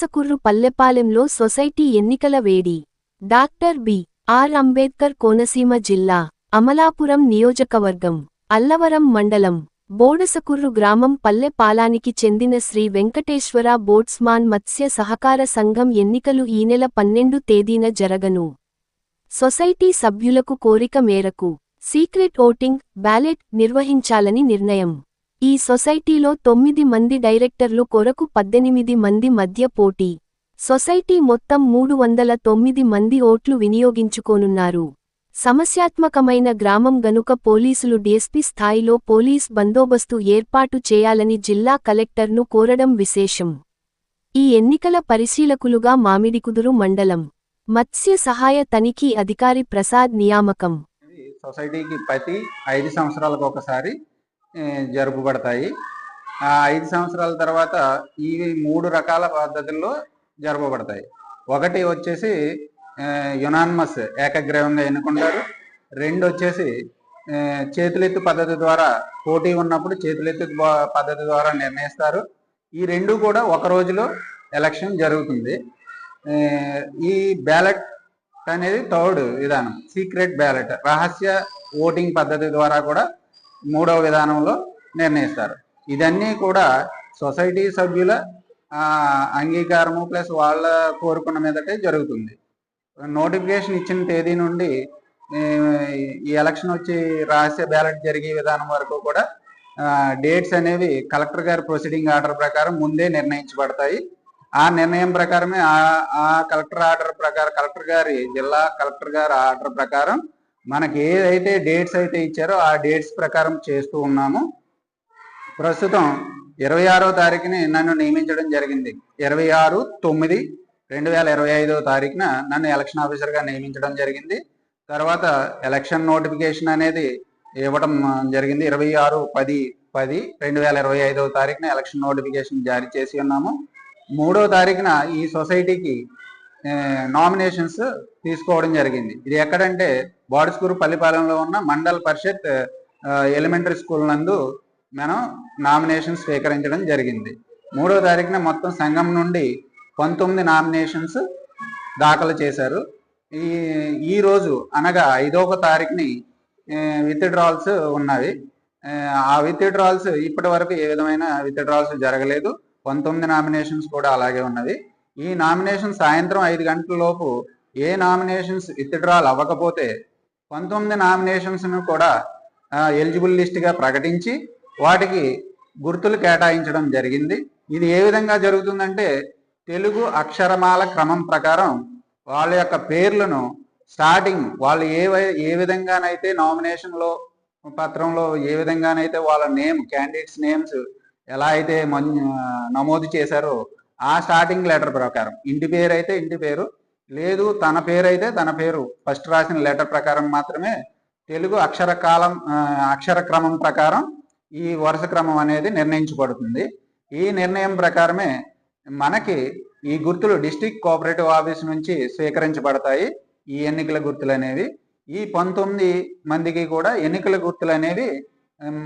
Bodasakurru పల్లెపాలెంలో society ఎన్నికల వేడి. Doctor B. R. Ambedkar Konaseema జిల్లా అమలాపురం నియోజకవర్గం అల్లవరం మండలం బోడసకుర్రు గ్రామం పల్లెపాలానికి చెందిన శ్రీ వెంకటేశ్వర బోట్స్మాన్ మత్స్య సహకార సంఘం ఎన్నికలు ఈ నెల పన్నెండు తేదీన జరగను. సొసైటీ సభ్యులకు కోరిక మేరకు సీక్రెట్ ఓటింగ్ బ్యాలెట్ నిర్వహించాలని నిర్ణయం. ఈ సొసైటీలో తొమ్మిది మంది డైరెక్టర్లు కొరకు పద్దెనిమిది మంది మధ్య పోటీ. సొసైటీ మొత్తం మూడు వందల తొమ్మిది మంది ఓట్లు వినియోగించుకోనున్నారు. సమస్యాత్మకమైన గ్రామం గనుక పోలీసులు డీఎస్పీ స్థాయిలో పోలీస్ బందోబస్తు ఏర్పాటు చేయాలని జిల్లా కలెక్టర్ను కోరడం విశేషం. ఈ ఎన్నికల పరిశీలకులుగా మామిడికుదురు మండలం. మత్స్య సహాయ తనిఖీ అధికారి ప్రసాద్ నియామకం. సొసైటీకి ప్రతి ఐదు సంవత్సరాలకు ఒకసారి జరుపబడతాయి. ఆ ఐదు సంవత్సరాల తర్వాత ఈ మూడు రకాల పద్ధతుల్లో జరపబడతాయి. ఒకటి వచ్చేసి యునాన్మస్ ఏకగ్రీవంగా ఎన్నుకుంటారు. రెండు వచ్చేసి చేతులెత్తు పద్ధతి ద్వారా పోటీ ఉన్నప్పుడు చేతులెత్తు పద్ధతి ద్వారా నిర్ణయిస్తారు. ఈ రెండు కూడా ఒక రోజులో ఎలక్షన్ జరుగుతుంది. ఈ బ్యాలెట్ అనేది థర్డ్ విధానం సీక్రెట్ బ్యాలెట్ రహస్య ఓటింగ్ పద్ధతి ద్వారా కూడా మూడవ విధానంలో నిర్ణయిస్తారు. ఇదన్నీ కూడా సొసైటీ సభ్యుల అంగీకారము ప్లస్ వాళ్ళ కోరుకున్న మీదటే జరుగుతుంది. నోటిఫికేషన్ ఇచ్చిన తేదీ నుండి ఈ ఎలక్షన్ వచ్చి రహస్య బ్యాలెట్ జరిగే విధానం వరకు కూడా డేట్స్ అనేవి కలెక్టర్ గారి ప్రొసీడింగ్ ఆర్డర్ ప్రకారం ముందే నిర్ణయించబడతాయి. ఆ నిర్ణయం ప్రకారమే ఆ ఆ కలెక్టర్ ఆర్డర్ ప్రకారం కలెక్టర్ గారి జిల్లా కలెక్టర్ గారి ఆర్డర్ ప్రకారం మనకి ఏదైతే డేట్స్ అయితే ఇచ్చారో ఆ డేట్స్ ప్రకారం చేస్తూ ఉన్నాము. ప్రస్తుతం ఇరవై ఆరో తారీఖుని నన్ను నియమించడం జరిగింది. ఇరవై ఆరు తొమ్మిది రెండు వేల ఇరవై ఐదో తారీఖున నన్ను ఎలక్షన్ ఆఫీసర్గా నియమించడం జరిగింది. తర్వాత ఎలక్షన్ నోటిఫికేషన్ అనేది ఇవ్వడం జరిగింది. ఇరవై ఆరు పది పది రెండు వేల ఇరవై ఐదవ తారీఖున ఎలక్షన్ నోటిఫికేషన్ జారీ చేసి ఉన్నాము. మూడో తారీఖున ఈ సొసైటీకి నామినేషన్స్ తీసుకోవడం జరిగింది. ఇది ఎక్కడంటే బాడుస్కూరు పల్లిపాలెంలో ఉన్న మండల్ పరిషత్ ఎలిమెంటరీ స్కూల్ నందు మనం నామినేషన్ స్వీకరించడం జరిగింది. మూడో తారీఖున మొత్తం సంఘం నుండి పంతొమ్మిది నామినేషన్స్ దాఖలు చేశారు. ఈ ఈరోజు అనగా ఐదవ తారీఖుని విత్డ్రాల్స్ ఉన్నవి. ఆ, ఆ విత్డ్రాల్స్ ఇప్పటి వరకు ఏ విధమైన విత్డ్రాల్స్ జరగలేదు. పంతొమ్మిది నామినేషన్స్ కూడా అలాగే ఉన్నవి. ఈ నామినేషన్ సాయంత్రం ఐదు గంటల లోపు ఏ నామినేషన్స్ విత్డ్రాల్ అవ్వకపోతే పంతొమ్మిది నామినేషన్స్ను కూడా ఎలిజిబుల్ లిస్ట్గా ప్రకటించి వాటికి గుర్తులు కేటాయించడం జరిగింది. ఇది ఏ విధంగా జరుగుతుందంటే తెలుగు అక్షరమాల క్రమం ప్రకారం వాళ్ళ యొక్క పేర్లను స్టార్టింగ్ వాళ్ళు ఏ ఏ విధంగానైతే నామినేషన్లో పత్రంలో ఏ విధంగానైతే వాళ్ళ నేమ్ క్యాండిడేట్స్ నేమ్స్ ఎలా అయితే మన్- నమోదు చేశారో ఆ స్టార్టింగ్ లెటర్ ప్రకారం. ఇంటి పేరు అయితే ఇంటి పేరు లేదు తన పేరైతే తన పేరు. ఫస్ట్ రాసిన లెటర్ ప్రకారం మాత్రమే తెలుగు అక్షర కాలం అక్షర క్రమం ప్రకారం ఈ వరుస క్రమం అనేది నిర్ణయించబడుతుంది. ఈ నిర్ణయం ప్రకారమే మనకి ఈ గుర్తులు డిస్టిక్ కోఆపరేటివ్ ఆఫీస్ నుంచి స్వీకరించబడతాయి ఈ ఎన్నికల గుర్తులు అనేవి. ఈ పంతొమ్మిది మందికి కూడా ఎన్నికల గుర్తులు అనేవి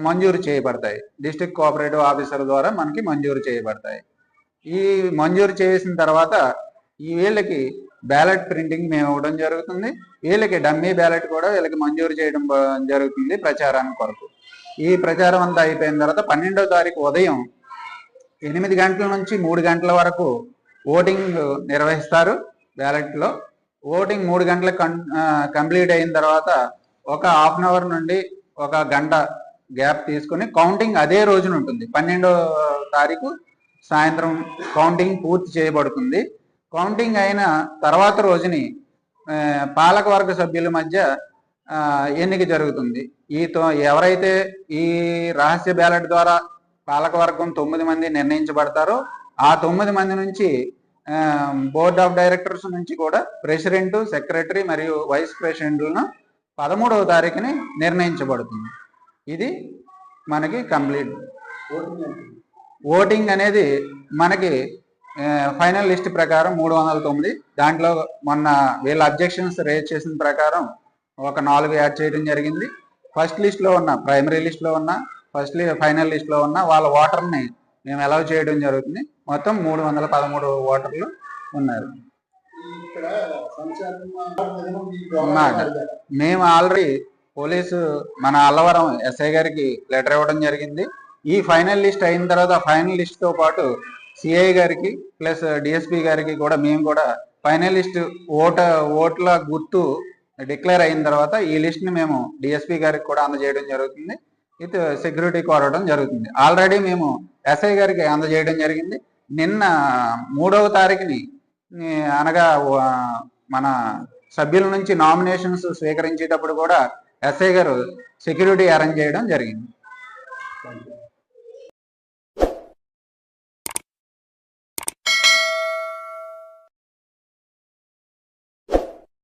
మంజూరు చేయబడతాయి. డిస్టిక్ కోఆపరేటివ్ ఆఫీసర్ ద్వారా మనకి మంజూరు చేయబడతాయి. ఈ మంజూరు చేసిన తర్వాత ఈ వీళ్ళకి బ్యాలెట్ ప్రింటింగ్ మేము ఇవ్వడం జరుగుతుంది. వీళ్ళకి డమ్మీ బ్యాలెట్ కూడా వీళ్ళకి మంజూరు చేయడం జరుగుతుంది ప్రచారానికి కొరకు. ఈ ప్రచారం అంతా అయిపోయిన తర్వాత పన్నెండవ తారీఖు ఉదయం ఎనిమిది గంటల నుంచి మూడు గంటల వరకు ఓటింగ్ నిర్వహిస్తారు బ్యాలెట్లో. ఓటింగ్ మూడు గంటలకు కంప్లీట్ అయిన తర్వాత ఒక హాఫ్ అన్ అవర్ నుండి ఒక గంట గ్యాప్ తీసుకుని కౌంటింగ్ అదే రోజున ఉంటుంది. పన్నెండో తారీఖు సాయంత్రం కౌంటింగ్ పూర్తి చేయబడుతుంది. కౌంటింగ్ అయిన తర్వాత రోజుని పాలకవర్గ సభ్యుల మధ్య ఎన్నిక జరుగుతుంది. ఈ తో- ఎవరైతే ఈ రహస్య బ్యాలెట్ ద్వారా పాలకవర్గం తొమ్మిది మంది నిర్ణయించబడతారో ఆ తొమ్మిది మంది నుంచి బోర్డ్ ఆఫ్ డైరెక్టర్స్ నుంచి కూడా ప్రెసిడెంట్ సెక్రటరీ మరియు వైస్ ప్రెసిడెంట్లను పదమూడవ తారీఖుని నిర్ణయించబడుతుంది. ఇది మనకి కంప్లీట్. ఓటింగ్ అనేది మనకి ఫైనల్ లిస్ట్ ప్రకారం మూడు వందల తొమ్మిది. దాంట్లో మొన్న వీళ్ళ అబ్జెక్షన్స్ రేజ్ చేసిన ప్రకారం ఒక నాలుగు యాడ్ చేయడం జరిగింది. ఫస్ట్ లిస్ట్లో ఉన్న ప్రైమరీ లిస్ట్లో ఉన్న ఫస్ట్ ఫైనల్ లిస్ట్లో ఉన్న వాళ్ళ ఓటర్ని మేము అలౌ చేయడం జరుగుతుంది. మొత్తం మూడు వందల పదమూడు ఓటర్లు ఉన్నారు. మేము ఆల్రెడీ పోలీసు మన అల్లవరం ఎస్ఐ గారికి లెటర్ ఇవ్వడం జరిగింది. ఈ ఫైనల్ లిస్ట్ అయిన తర్వాత ఫైనల్ లిస్ట్తో పాటు సిఐ గారికి ప్లస్ డిఎస్పి గారికి కూడా మేము కూడా ఫైనల్ లిస్ట్ ఓట ఓట్ల గుర్తు డిక్లేర్ అయిన తర్వాత ఈ లిస్ట్ని మేము డిఎస్పి గారికి కూడా అందజేయడం జరుగుతుంది. విత్ సెక్యూరిటీ కోరడం జరుగుతుంది. ఆల్రెడీ మేము ఎస్ఐ గారికి అందజేయడం జరిగింది. నిన్న మూడవ తారీఖుని అనగా మన సభ్యుల నుంచి నామినేషన్స్ స్వీకరించేటప్పుడు కూడా ఎస్ఐ గారు సెక్యూరిటీ అరేంజ్ చేయడం జరిగింది.